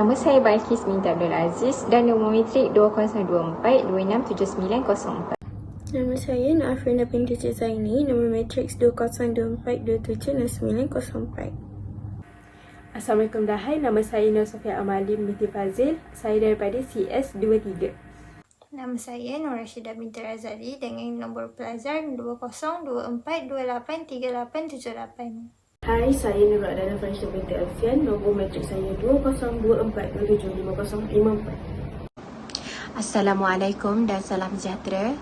Nama saya Balkis Minta Abdul Aziz dan nombor metrik 2024-267904. Nama saya Naafrina binti Cik Zaini, nombor matriks 2024-276904. Assalamualaikum Dahai, nama saya Nur Sofia Amalim binti Fazil. Saya daripada CS23. Nama saya Nur Rashidah binti Razali dengan nombor pelajar 2024283878. Hai, saya Nurul Adana Farisha binti Alfian. Nombor matrik saya 2024-275054. Assalamualaikum dan salam sejahtera.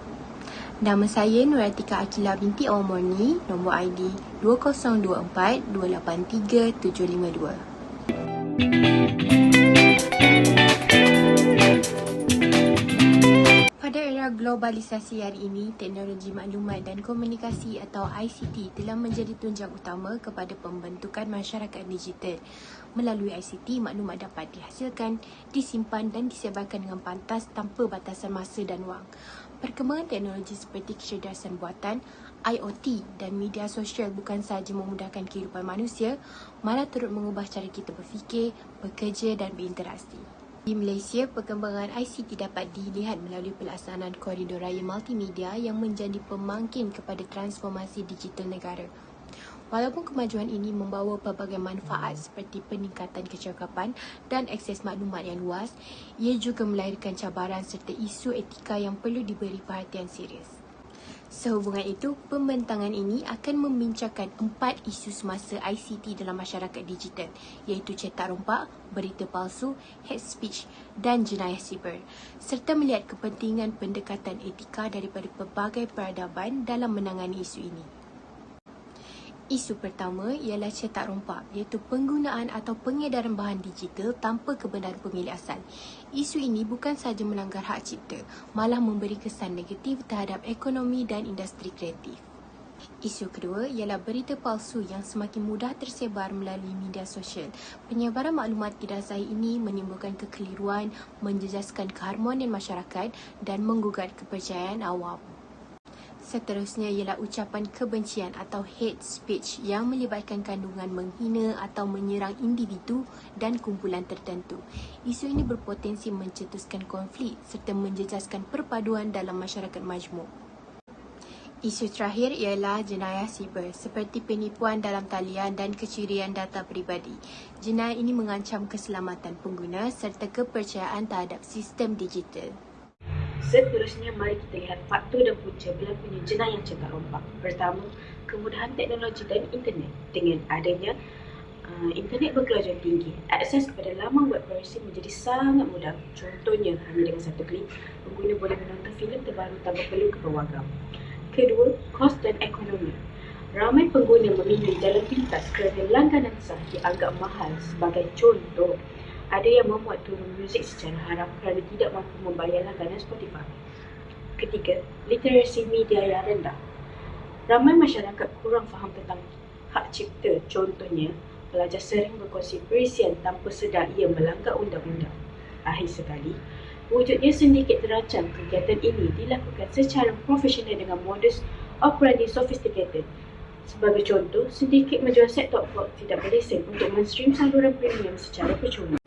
Nama saya Nuratika Akila binti Omorni, nombor ID 2024-283752. Globalisasi hari ini, teknologi maklumat dan komunikasi atau ICT telah menjadi tunjang utama kepada pembentukan masyarakat digital. Melalui ICT, maklumat dapat dihasilkan, disimpan dan disebarkan dengan pantas tanpa batasan masa dan wang. Perkembangan teknologi seperti kecerdasan buatan, IoT dan media sosial bukan sahaja memudahkan kehidupan manusia, malah turut mengubah cara kita berfikir, bekerja dan berinteraksi. Di Malaysia, perkembangan ICT dapat dilihat melalui pelaksanaan koridor raya multimedia yang menjadi pemangkin kepada transformasi digital negara. Walaupun kemajuan ini membawa pelbagai manfaat seperti peningkatan kecakapan dan akses maklumat yang luas, ia juga melahirkan cabaran serta isu etika yang perlu diberi perhatian serius. Sehubungan itu, pembentangan ini akan membincangkan empat isu semasa ICT dalam masyarakat digital iaitu cetak rompak, berita palsu, hate speech dan jenayah siber serta melihat kepentingan pendekatan etika daripada pelbagai peradaban dalam menangani isu ini. Isu pertama ialah cetak rompak iaitu penggunaan atau pengedaran bahan digital tanpa kebenaran pemilik asal. Isu ini bukan sahaja melanggar hak cipta, malah memberi kesan negatif terhadap ekonomi dan industri kreatif. Isu kedua ialah berita palsu yang semakin mudah tersebar melalui media sosial. Penyebaran maklumat tidak sahih ini menimbulkan kekeliruan, menjejaskan keharmonian masyarakat dan menggugat kepercayaan awam. Seterusnya ialah ucapan kebencian atau hate speech yang melibatkan kandungan menghina atau menyerang individu dan kumpulan tertentu. Isu ini berpotensi mencetuskan konflik serta menjejaskan perpaduan dalam masyarakat majmuk. Isu terakhir ialah jenayah siber seperti penipuan dalam talian dan kecurian data peribadi. Jenayah ini mengancam keselamatan pengguna serta kepercayaan terhadap sistem digital. Seterusnya, mari kita lihat faktor dan punca berlakunya jenayah cetak rompak. Pertama, kemudahan teknologi dan internet. Dengan adanya uh, internet berkelajuan tinggi, akses kepada laman web piracy menjadi sangat mudah. Contohnya, hanya dengan satu klik, pengguna boleh menonton filem terbaru tanpa perlu ke pawagam. Kedua, kos dan ekonomi. Ramai pengguna memilih jalan pintas kerana langganan sah dianggap mahal sebagai contoh ada yang memuat turun muzik secara haram kerana tidak mampu membayar langganan Spotify. Ketiga, literasi media yang rendah. Ramai masyarakat kurang faham tentang hak cipta. Contohnya, pelajar sering berkongsi perisian tanpa sedar ia melanggar undang-undang. Akhir sekali, wujudnya sedikit terancam kegiatan ini dilakukan secara profesional dengan modus operandi sophisticated. Sebagai contoh, sedikit menjual set-top box tidak berlesen untuk menstream saluran premium secara percuma.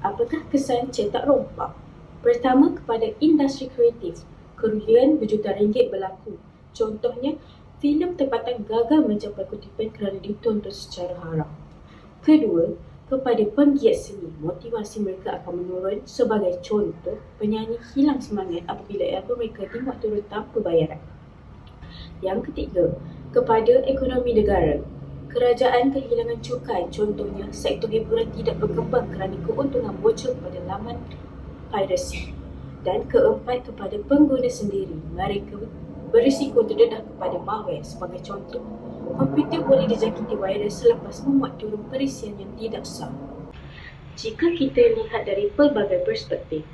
Apakah kesan cetak rompak? Pertama, kepada industri kreatif, kerugian berjuta ringgit berlaku. Contohnya, filem tempatan gagal mencapai kutipan kerana ditonton secara haram. Kedua, kepada penggiat seni, motivasi mereka akan menurun sebagai contoh penyanyi hilang semangat apabila album mereka dimuat turun tanpa bayaran. Yang ketiga, kepada ekonomi negara, Kerajaan kehilangan cukai, contohnya sektor hiburan tidak berkembang kerana keuntungan bocor pada laman piracy. Dan keempat kepada pengguna sendiri, mereka berisiko terdedah kepada malware sebagai contoh. Komputer boleh dijangkiti virus selepas memuat turun perisian yang tidak sah. Jika kita lihat dari pelbagai perspektif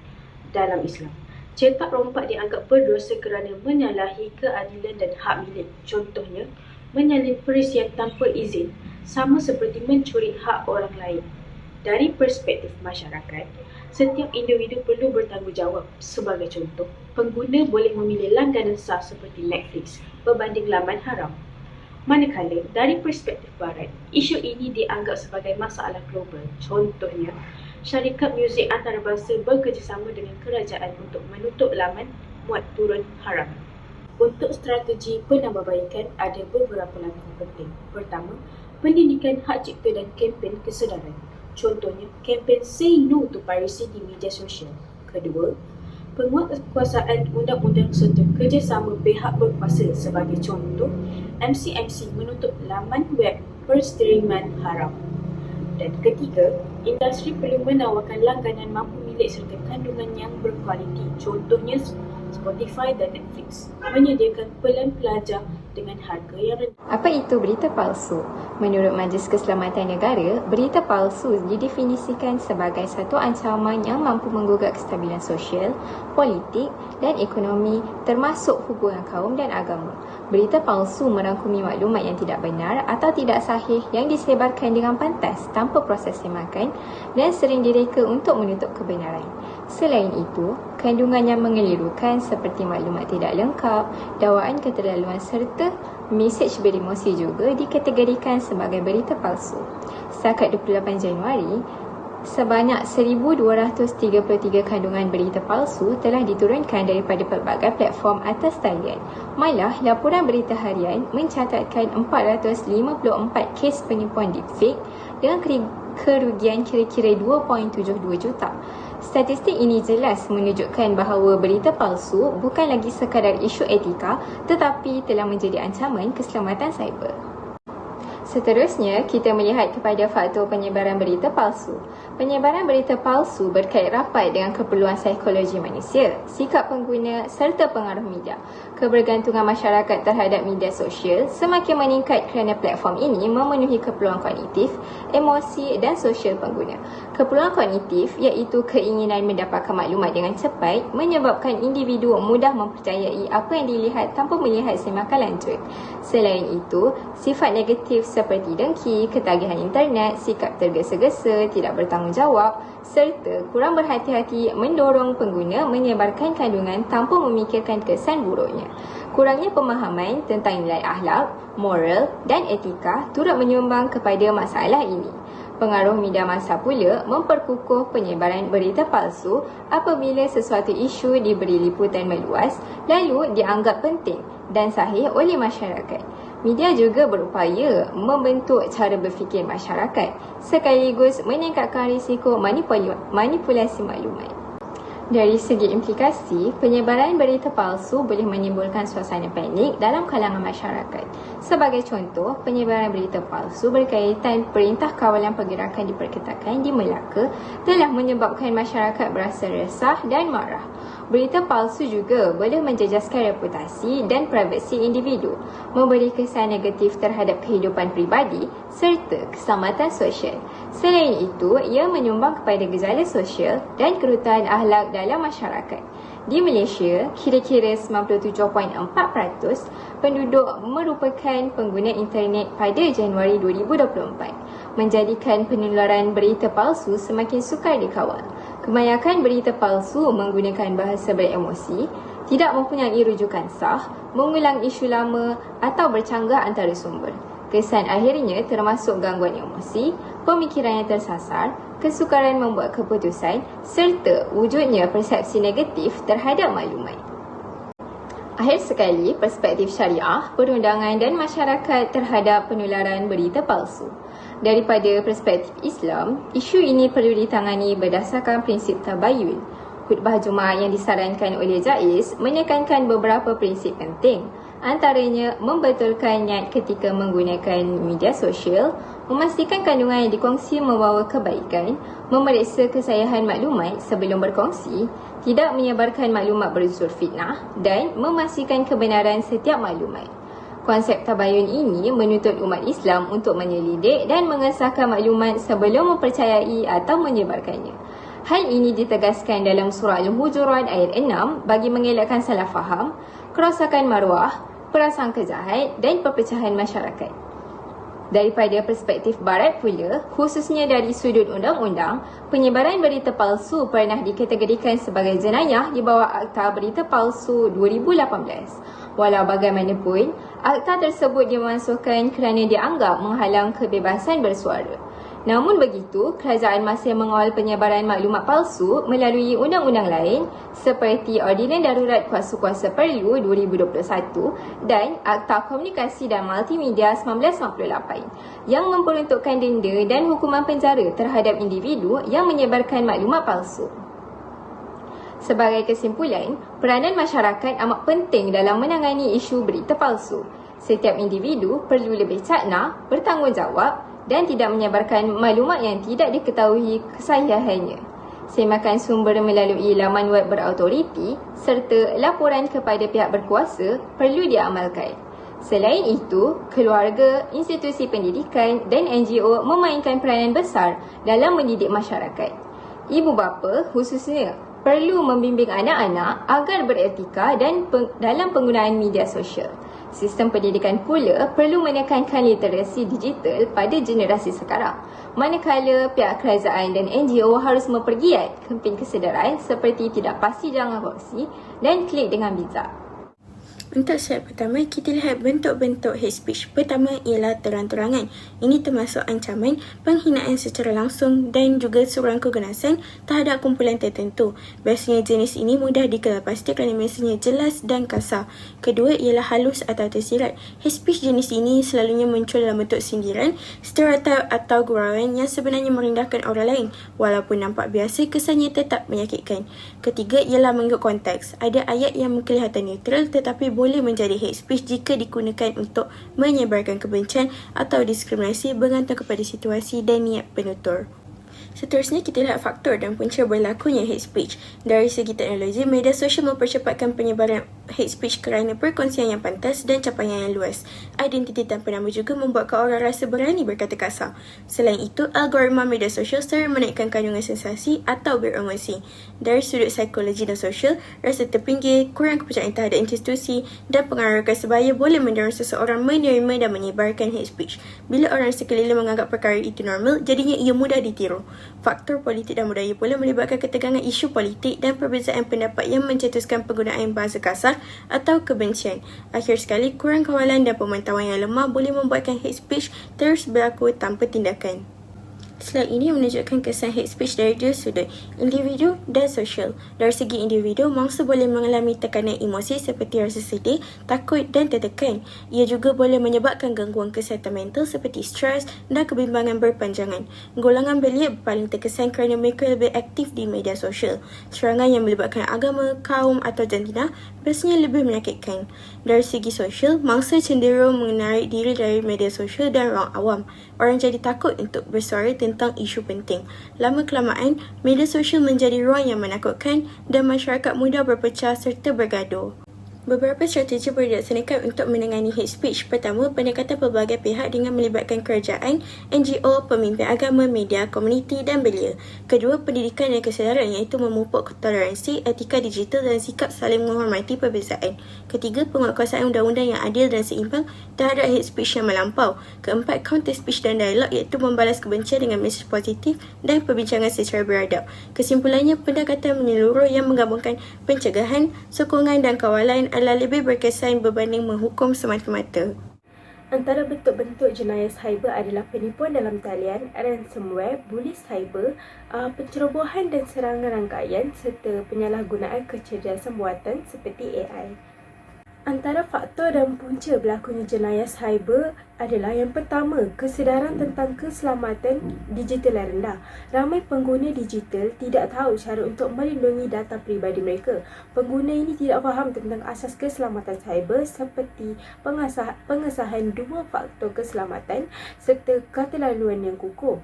dalam Islam, cetak rompak dianggap berdosa kerana menyalahi keadilan dan hak milik. Contohnya, menyalin perisian tanpa izin sama seperti mencuri hak orang lain. Dari perspektif masyarakat, setiap individu perlu bertanggungjawab. Sebagai contoh, pengguna boleh memilih langganan sah seperti Netflix berbanding laman haram. Manakala, dari perspektif barat, isu ini dianggap sebagai masalah global. Contohnya, syarikat muzik antarabangsa bekerjasama dengan kerajaan untuk menutup laman muat turun haram. Untuk strategi penambahbaikan ada beberapa langkah penting. Pertama, pendidikan hak cipta dan kempen kesedaran. Contohnya, kempen Say No to Piracy di media sosial. Kedua, penguatkuasaan undang-undang serta kerjasama pihak berkuasa sebagai contoh, MCMC menutup laman web perstreaman haram. Dan ketiga, industri perlu menawarkan langganan mampu milik serta kandungan yang berkualiti. Contohnya Spotify dan Netflix menyediakan pelan pelajar dengan harga yang rendah. Apa itu berita palsu? Menurut Majlis Keselamatan Negara, berita palsu didefinisikan sebagai satu ancaman yang mampu menggugat kestabilan sosial, politik dan ekonomi termasuk hubungan kaum dan agama. Berita palsu merangkumi maklumat yang tidak benar atau tidak sahih yang disebarkan dengan pantas tanpa proses semakan dan sering direka untuk menutup kebenaran. Selain itu, kandungan yang mengelirukan seperti maklumat tidak lengkap, dakwaan keterlaluan serta mesej beremosi juga dikategorikan sebagai berita palsu. Setakat 28 Januari, sebanyak 1233 kandungan berita palsu telah diturunkan daripada pelbagai platform atas talian. Malah, laporan berita harian mencatatkan 454 kes penipuan deepfake dengan kerugian kira-kira 2.72 juta. Statistik ini jelas menunjukkan bahawa berita palsu bukan lagi sekadar isu etika tetapi telah menjadi ancaman keselamatan cyber. Seterusnya, kita melihat kepada faktor penyebaran berita palsu. Penyebaran berita palsu berkait rapat dengan keperluan psikologi manusia, sikap pengguna serta pengaruh media. Kebergantungan masyarakat terhadap media sosial semakin meningkat kerana platform ini memenuhi keperluan kognitif, emosi dan sosial pengguna. Keperluan kognitif iaitu keinginan mendapatkan maklumat dengan cepat menyebabkan individu mudah mempercayai apa yang dilihat tanpa melihat semakan lanjut. Selain itu, sifat negatif seperti dengki, ketagihan internet, sikap tergesa-gesa, tidak bertanggungjawab serta kurang berhati-hati mendorong pengguna menyebarkan kandungan tanpa memikirkan kesan buruknya. Kurangnya pemahaman tentang nilai akhlak, moral dan etika turut menyumbang kepada masalah ini. Pengaruh media masa pula memperkukuh penyebaran berita palsu apabila sesuatu isu diberi liputan meluas lalu dianggap penting dan sahih oleh masyarakat. Media juga berupaya membentuk cara berfikir masyarakat sekaligus meningkatkan risiko manipulasi maklumat. Dari segi implikasi, penyebaran berita palsu boleh menimbulkan suasana panik dalam kalangan masyarakat. Sebagai contoh, penyebaran berita palsu berkaitan Perintah Kawalan Pergerakan Diperketatkan di Melaka telah menyebabkan masyarakat berasa resah dan marah. Berita palsu juga boleh menjejaskan reputasi dan privasi individu, memberi kesan negatif terhadap kehidupan pribadi serta keselamatan sosial. Selain itu, ia menyumbang kepada gejala sosial dan kerutan ahlak dalam masyarakat. Di Malaysia, kira-kira 97.4% penduduk merupakan pengguna internet pada Januari 2024, menjadikan penularan berita palsu semakin sukar dikawal. Kebanyakan berita palsu menggunakan bahasa beremosi, tidak mempunyai rujukan sah, mengulang isu lama atau bercanggah antara sumber. Kesan akhirnya termasuk gangguan emosi, pemikiran yang tersasar, kesukaran membuat keputusan serta wujudnya persepsi negatif terhadap maklumat. Akhir sekali, perspektif syariah, perundangan dan masyarakat terhadap penularan berita palsu. Daripada perspektif Islam, isu ini perlu ditangani berdasarkan prinsip tabayun. Khutbah Jumaat yang disarankan oleh Jais menekankan beberapa prinsip penting. Antaranya, membetulkan niat ketika menggunakan media sosial, memastikan kandungan yang dikongsi membawa kebaikan, memeriksa kesahihan maklumat sebelum berkongsi, tidak menyebarkan maklumat berunsur fitnah dan memastikan kebenaran setiap maklumat. Konsep tabayun ini menuntut umat Islam untuk menyelidik dan mengesahkan maklumat sebelum mempercayai atau menyebarkannya. Hal ini ditegaskan dalam surah Al-Hujurat ayat 6 bagi mengelakkan salah faham, kerosakan maruah, perasaan kejahat dan perpecahan masyarakat. Daripada perspektif barat pula, khususnya dari sudut undang-undang, penyebaran berita palsu pernah dikategorikan sebagai jenayah di bawah Akta Berita Palsu 2018. Walau bagaimanapun, akta tersebut dimasukkan kerana dianggap menghalang kebebasan bersuara. Namun begitu, kerajaan masih mengawal penyebaran maklumat palsu melalui undang-undang lain seperti Ordinan Darurat Kuasa-Kuasa Perlu 2021 dan Akta Komunikasi dan Multimedia 1998 yang memperuntukkan denda dan hukuman penjara terhadap individu yang menyebarkan maklumat palsu. Sebagai kesimpulan, peranan masyarakat amat penting dalam menangani isu berita palsu. Setiap individu perlu lebih cakna, bertanggungjawab dan tidak menyebarkan maklumat yang tidak diketahui kesahihannya. Semakan sumber melalui laman web berautoriti serta laporan kepada pihak berkuasa perlu diamalkan. Selain itu, keluarga, institusi pendidikan dan NGO memainkan peranan besar dalam mendidik masyarakat. Ibu bapa khususnya perlu membimbing anak-anak agar beretika dan peng- dalam penggunaan media sosial. Sistem pendidikan pula perlu menekankan literasi digital pada generasi sekarang. Manakala pihak kerajaan dan NGO harus mempergiat kempen kesedaran seperti tidak pasti jangan kongsi dan klik dengan bijak. Untuk slide pertama, kita lihat bentuk-bentuk hate speech. Pertama ialah terang-terangan. Ini termasuk ancaman, penghinaan secara langsung dan juga seorang keganasan terhadap kumpulan tertentu. Biasanya jenis ini mudah dikenal pasti kerana mesejnya jelas dan kasar. Kedua ialah halus atau tersirat. Hate speech jenis ini selalunya muncul dalam bentuk sindiran, stereotip atau gurauan yang sebenarnya merendahkan orang lain. Walaupun nampak biasa, kesannya tetap menyakitkan. Ketiga ialah mengikut konteks. Ada ayat yang kelihatan neutral tetapi boleh menjadi hate speech jika digunakan untuk menyebarkan kebencian atau diskriminasi bergantung kepada situasi dan niat penutur. Seterusnya kita lihat faktor dan punca berlakunya hate speech. Dari segi teknologi, media sosial mempercepatkan penyebaran hate speech kerana perkongsian yang pantas dan capaian yang luas. Identiti tanpa nama juga membuatkan orang rasa berani berkata kasar. Selain itu, algoritma media sosial sering menaikkan kandungan sensasi atau beremosi. Dari sudut psikologi dan sosial, rasa terpinggir, kurang kepercayaan terhadap institusi dan pengaruh sebaya boleh mendorong seseorang menerima dan menyebarkan hate speech. Bila orang sekeliling menganggap perkara itu normal, jadinya ia mudah ditiru. Faktor politik dan budaya pula melibatkan ketegangan isu politik dan perbezaan pendapat yang mencetuskan penggunaan bahasa kasar atau kebencian. Akhir sekali, kurang kawalan dan pemantauan yang lemah boleh membuatkan hate speech terus berlaku tanpa tindakan. Slide ini menunjukkan kesan hate speech dari dua sudut, individu dan sosial. Dari segi individu, mangsa boleh mengalami tekanan emosi seperti rasa sedih, takut dan tertekan. Ia juga boleh menyebabkan gangguan kesihatan mental seperti stres dan kebimbangan berpanjangan. Golongan belia paling terkesan kerana mereka lebih aktif di media sosial. Serangan yang melibatkan agama, kaum atau jantina biasanya lebih menyakitkan. Dari segi sosial, mangsa cenderung menarik diri dari media sosial dan ruang awam. Orang jadi takut untuk bersuara tentang isu penting. Lama kelamaan, media sosial menjadi ruang yang menakutkan dan masyarakat mudah berpecah serta bergaduh. Beberapa strategi boleh dilaksanakan untuk menangani hate speech. Pertama, pendekatan pelbagai pihak dengan melibatkan kerajaan, NGO, pemimpin agama, media, komuniti dan belia. Kedua, pendidikan dan kesedaran iaitu memupuk toleransi, etika digital dan sikap saling menghormati perbezaan. Ketiga, penguatkuasaan undang-undang yang adil dan seimbang terhadap hate speech yang melampau. Keempat, counter speech dan dialog iaitu membalas kebencian dengan mesej positif dan perbincangan secara beradab. Kesimpulannya, pendekatan menyeluruh yang menggabungkan pencegahan, sokongan dan kawalan adalah lebih berkesan berbanding menghukum semata-mata. Antara bentuk-bentuk jenayah cyber adalah penipuan dalam talian, ransomware, bully cyber, uh, pencerobohan dan serangan rangkaian serta penyalahgunaan kecerdasan buatan seperti AI. Antara faktor dan punca berlakunya jenayah cyber adalah yang pertama, kesedaran tentang keselamatan digital yang rendah. Ramai pengguna digital tidak tahu cara untuk melindungi data peribadi mereka. Pengguna ini tidak faham tentang asas keselamatan cyber seperti pengasah, pengesahan dua faktor keselamatan serta ketelaluan yang kukuh.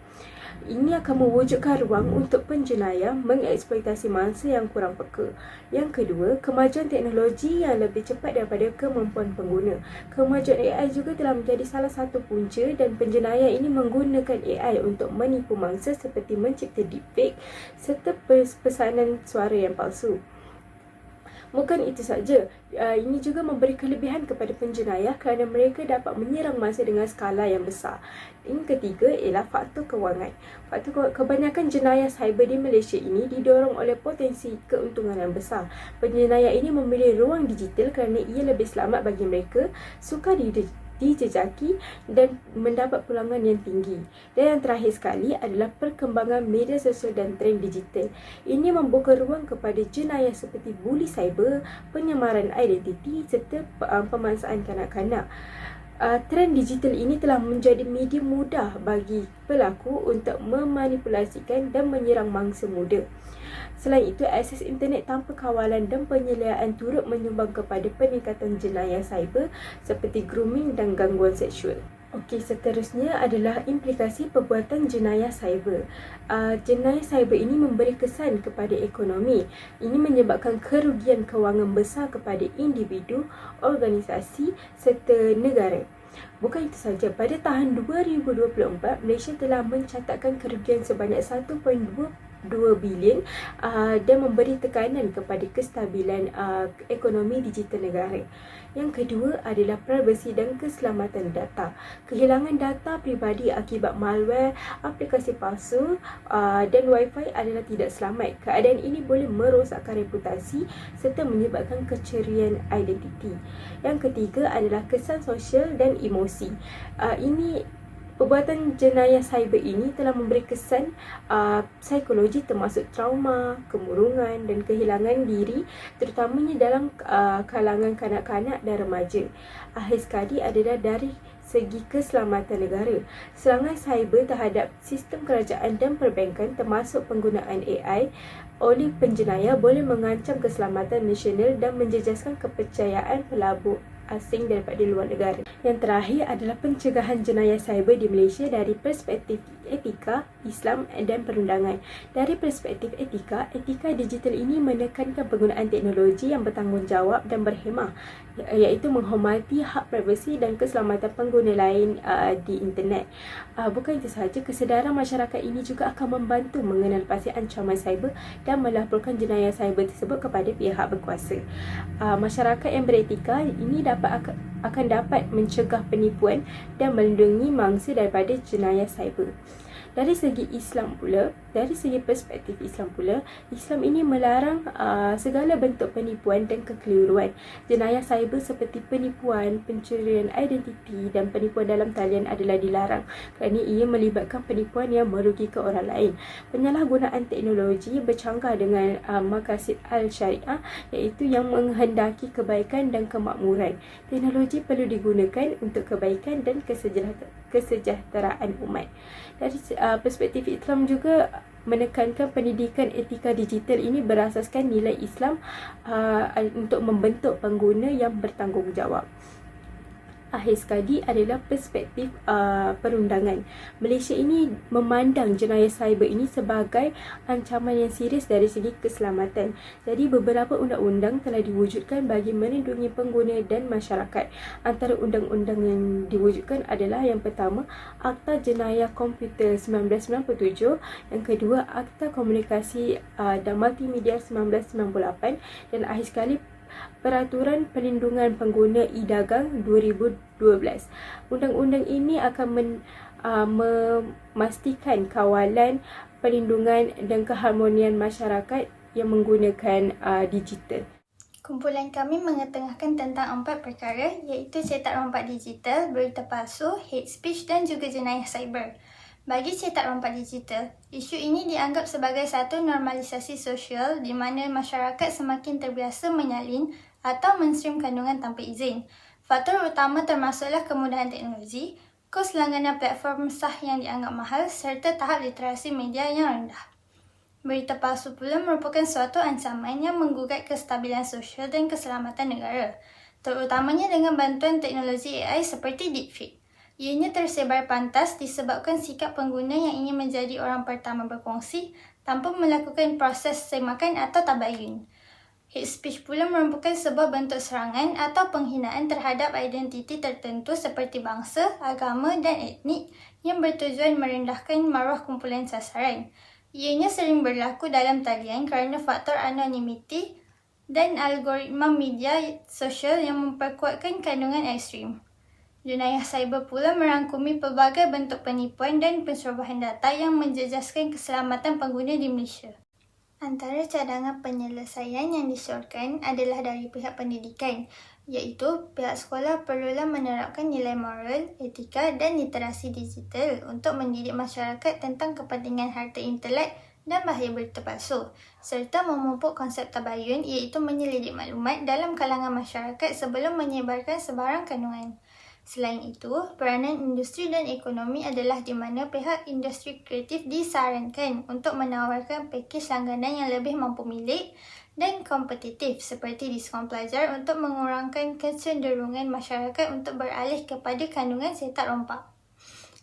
Ini akan mewujudkan ruang untuk penjenayah mengeksploitasi mangsa yang kurang peka. Yang kedua, kemajuan teknologi yang lebih cepat daripada kemampuan pengguna. Kemajuan AI juga telah menjadi salah satu punca dan penjenayah ini menggunakan AI untuk menipu mangsa seperti mencipta deepfake serta pesanan suara yang palsu. Bukan itu saja, uh, ini juga memberi kelebihan kepada penjenayah kerana mereka dapat menyerang masa dengan skala yang besar. Yang ketiga ialah faktor kewangan. Faktor kebanyakan jenayah cyber di Malaysia ini didorong oleh potensi keuntungan yang besar. Penjenayah ini memilih ruang digital kerana ia lebih selamat bagi mereka, sukar dijejaki dan mendapat pulangan yang tinggi. Dan yang terakhir sekali adalah perkembangan media sosial dan trend digital. Ini membuka ruang kepada jenayah seperti buli cyber, penyamaran identiti serta uh, pemansaan kanak-kanak. Uh, trend digital ini telah menjadi media mudah bagi pelaku untuk memanipulasikan dan menyerang mangsa muda. Selain itu, akses internet tanpa kawalan dan penyeliaan turut menyumbang kepada peningkatan jenayah cyber seperti grooming dan gangguan seksual. Okey, seterusnya adalah implikasi perbuatan jenayah cyber. Uh, jenayah cyber ini memberi kesan kepada ekonomi. Ini menyebabkan kerugian kewangan besar kepada individu, organisasi serta negara. Bukan itu saja, pada tahun 2024, Malaysia telah mencatatkan kerugian sebanyak 1.2 2 bilion uh, dan memberi tekanan kepada kestabilan uh, ekonomi digital negara. Yang kedua adalah privasi dan keselamatan data. Kehilangan data pribadi akibat malware, aplikasi palsu uh, dan wifi adalah tidak selamat. Keadaan ini boleh merosakkan reputasi serta menyebabkan kecerian identiti. Yang ketiga adalah kesan sosial dan emosi. Uh, ini Perbuatan jenayah cyber ini telah memberi kesan uh, psikologi termasuk trauma, kemurungan dan kehilangan diri terutamanya dalam uh, kalangan kanak-kanak dan remaja. Akhir sekali adalah dari segi keselamatan negara. Serangan cyber terhadap sistem kerajaan dan perbankan termasuk penggunaan AI oleh penjenayah boleh mengancam keselamatan nasional dan menjejaskan kepercayaan pelabur asing daripada luar negara. Yang terakhir adalah pencegahan jenayah cyber di Malaysia dari perspektif etika, Islam dan perundangan. Dari perspektif etika, etika digital ini menekankan penggunaan teknologi yang bertanggungjawab dan berhemah iaitu menghormati hak privasi dan keselamatan pengguna lain uh, di internet. Uh, bukan itu sahaja, kesedaran masyarakat ini juga akan membantu mengenal pasti ancaman cyber dan melaporkan jenayah cyber tersebut kepada pihak berkuasa. Uh, masyarakat yang beretika ini dapat akan dapat mencegah penipuan dan melindungi mangsa daripada jenayah cyber. Dari segi Islam pula, dari segi perspektif Islam pula, Islam ini melarang uh, segala bentuk penipuan dan kekeliruan. Jenayah cyber seperti penipuan, pencurian identiti dan penipuan dalam talian adalah dilarang kerana ia melibatkan penipuan yang merugikan orang lain. Penyalahgunaan teknologi bercanggah dengan uh, makasid al-syariah iaitu yang menghendaki kebaikan dan kemakmuran. Teknologi perlu digunakan untuk kebaikan dan kesejahteraan umat. Dari uh, perspektif Islam juga menekankan pendidikan etika digital ini berasaskan nilai Islam uh, untuk membentuk pengguna yang bertanggungjawab akhir sekali adalah perspektif uh, perundangan. Malaysia ini memandang jenayah cyber ini sebagai ancaman yang serius dari segi keselamatan. Jadi beberapa undang-undang telah diwujudkan bagi melindungi pengguna dan masyarakat. Antara undang-undang yang diwujudkan adalah yang pertama Akta Jenayah Komputer 1997, yang kedua Akta Komunikasi uh, dan Multimedia 1998 dan akhir sekali Peraturan Perlindungan Pengguna E-Dagang 2012. Undang-undang ini akan men, uh, memastikan kawalan perlindungan dan keharmonian masyarakat yang menggunakan uh, digital. Kumpulan kami mengetengahkan tentang empat perkara iaitu cetak rompak digital, berita palsu, hate speech dan juga jenayah cyber. Bagi cetak rompak digital, isu ini dianggap sebagai satu normalisasi sosial di mana masyarakat semakin terbiasa menyalin atau menstream kandungan tanpa izin. Faktor utama termasuklah kemudahan teknologi, kos langganan platform sah yang dianggap mahal serta tahap literasi media yang rendah. Berita palsu pula merupakan suatu ancaman yang menggugat kestabilan sosial dan keselamatan negara, terutamanya dengan bantuan teknologi AI seperti deepfake. Ianya tersebar pantas disebabkan sikap pengguna yang ingin menjadi orang pertama berkongsi tanpa melakukan proses semakan atau tabayun. Hate speech pula merupakan sebuah bentuk serangan atau penghinaan terhadap identiti tertentu seperti bangsa, agama dan etnik yang bertujuan merendahkan maruah kumpulan sasaran. Ianya sering berlaku dalam talian kerana faktor anonimiti dan algoritma media sosial yang memperkuatkan kandungan ekstrim. Jenayah cyber pula merangkumi pelbagai bentuk penipuan dan pencerobohan data yang menjejaskan keselamatan pengguna di Malaysia. Antara cadangan penyelesaian yang disyorkan adalah dari pihak pendidikan, iaitu pihak sekolah perlulah menerapkan nilai moral, etika dan literasi digital untuk mendidik masyarakat tentang kepentingan harta intelek dan bahaya berita palsu, serta memupuk konsep tabayun iaitu menyelidik maklumat dalam kalangan masyarakat sebelum menyebarkan sebarang kandungan. Selain itu, peranan industri dan ekonomi adalah di mana pihak industri kreatif disarankan untuk menawarkan pakej langganan yang lebih mampu milik dan kompetitif seperti diskaun pelajar untuk mengurangkan kecenderungan masyarakat untuk beralih kepada kandungan setak rompak.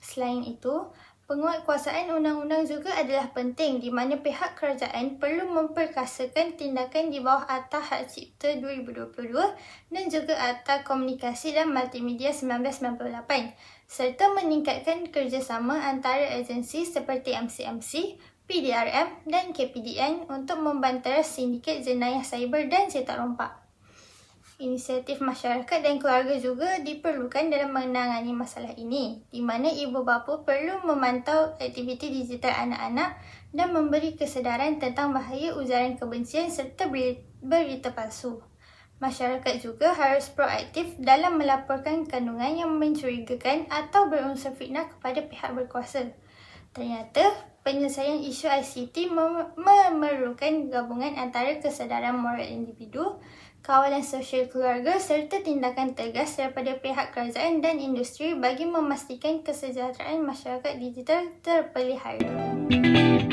Selain itu, penguatkuasaan undang-undang juga adalah penting di mana pihak kerajaan perlu memperkasakan tindakan di bawah Akta Hak Cipta 2022 dan juga Akta Komunikasi dan Multimedia 1998 serta meningkatkan kerjasama antara agensi seperti MCMC, PDRM dan KPDN untuk membantara sindiket jenayah cyber dan setak rompak. Inisiatif masyarakat dan keluarga juga diperlukan dalam menangani masalah ini, di mana ibu bapa perlu memantau aktiviti digital anak-anak dan memberi kesedaran tentang bahaya ujaran kebencian serta beri- berita palsu. Masyarakat juga harus proaktif dalam melaporkan kandungan yang mencurigakan atau berunsur fitnah kepada pihak berkuasa. Ternyata, penyelesaian isu ICT mem- memerlukan gabungan antara kesedaran moral individu, kawalan sosial keluarga serta tindakan tegas daripada pihak kerajaan dan industri bagi memastikan kesejahteraan masyarakat digital terpelihara.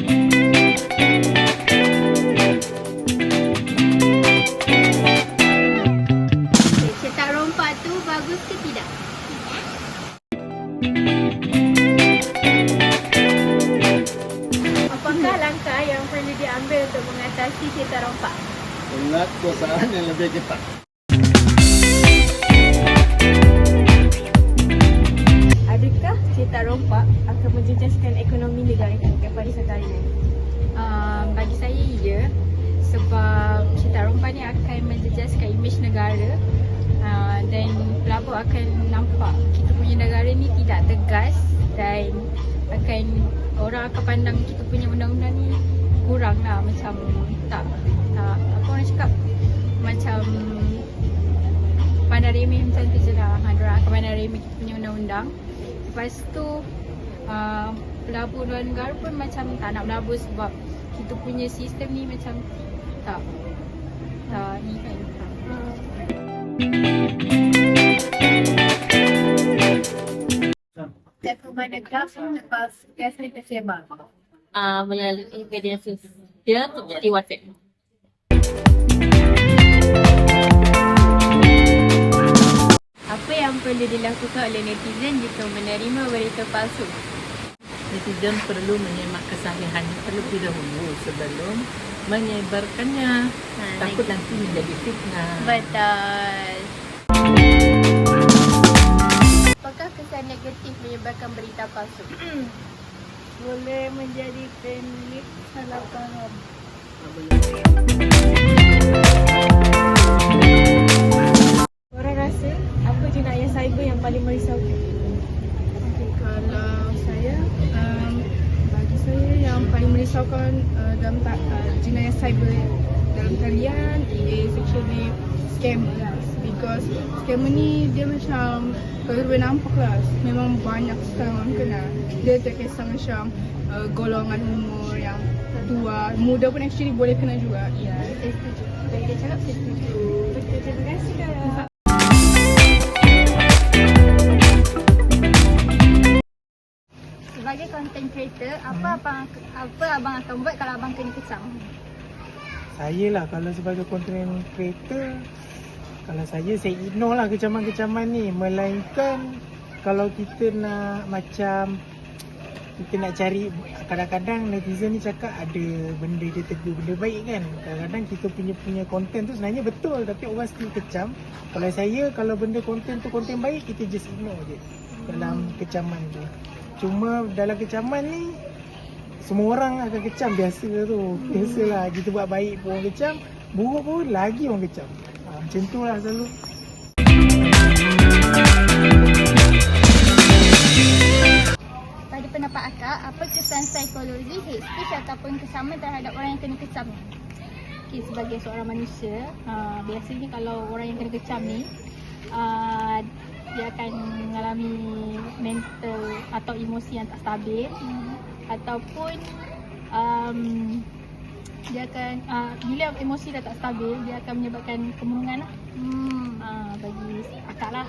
Mengatasi cetak rompak? Penguatkuasaan yang lebih ketat. Adakah cetak rompak akan menjejaskan ekonomi negara kepada satu hari nanti? Uh, bagi saya ya sebab cetak rompak ni akan menjejaskan imej negara uh, dan pelabur akan nampak kita punya negara ni tidak tegas dan akan orang akan pandang kita punya undang-undang ni kurang lah macam tak tak apa orang cakap macam pandang remeh macam tu je lah ha, Diorang akan pandang remeh kita punya undang-undang Lepas tu uh, pelabur luar negara pun macam tak nak melabur sebab kita punya sistem ni macam tak tak ni kan Ha. Dari mana grafik lepas biasa tersebar? Uh, melalui media sosial seperti WhatsApp. Apa yang perlu dilakukan oleh netizen jika menerima berita palsu? netizen perlu menyemak kesalahan terlebih dahulu sebelum menyebarkannya. Takut nanti menjadi fitnah. Betul. Apakah kesan negatif menyebarkan berita palsu? Boleh menjadi panik salah faham. Orang rasa apa jenayah cyber yang paling merisaukan? Okay, kalau saya, um, bagi saya yang paling merisaukan uh, dalam ta- uh, jenayah cyber dalam talian actually scam lah. Because scammer ni dia macam kalau boleh nampak lah memang banyak sekarang orang kena. Dia tak kisah macam uh, golongan umur yang tua, muda pun actually boleh kena juga. Ya, saya setuju. Dari dia cakap saya setuju. Betul, terima kasih Dara. Sebagai content creator, apa abang apa abang akan buat kalau abang kena kecam? Saya lah kalau sebagai content creator Kalau saya, saya ignore lah kecaman-kecaman ni. Melainkan kalau kita nak macam Kita nak cari Kadang-kadang netizen ni cakap ada benda dia tegur benda baik kan. Kadang-kadang kita punya punya konten tu sebenarnya betul Tapi orang still kecam. Kalau saya, kalau benda konten tu konten baik Kita just ignore je Dalam kecaman tu. Cuma dalam kecaman ni semua orang akan kecam. Biasa tu. Biasalah kita buat baik pun orang kecam Buruk pun lagi orang kecam ha, Macam tu lah selalu Pada pendapat akak, apa kesan psikologi hate speech ataupun kesaman terhadap orang yang kena kecam ni? Okay, sebagai seorang manusia, uh, biasanya kalau orang yang kena kecam ni, uh, dia akan mengalami mental atau emosi yang tak stabil Hmm. ataupun um, dia akan uh, bila emosi dah tak stabil dia akan menyebabkan kemurungan lah. Hmm. Uh, bagi akak lah.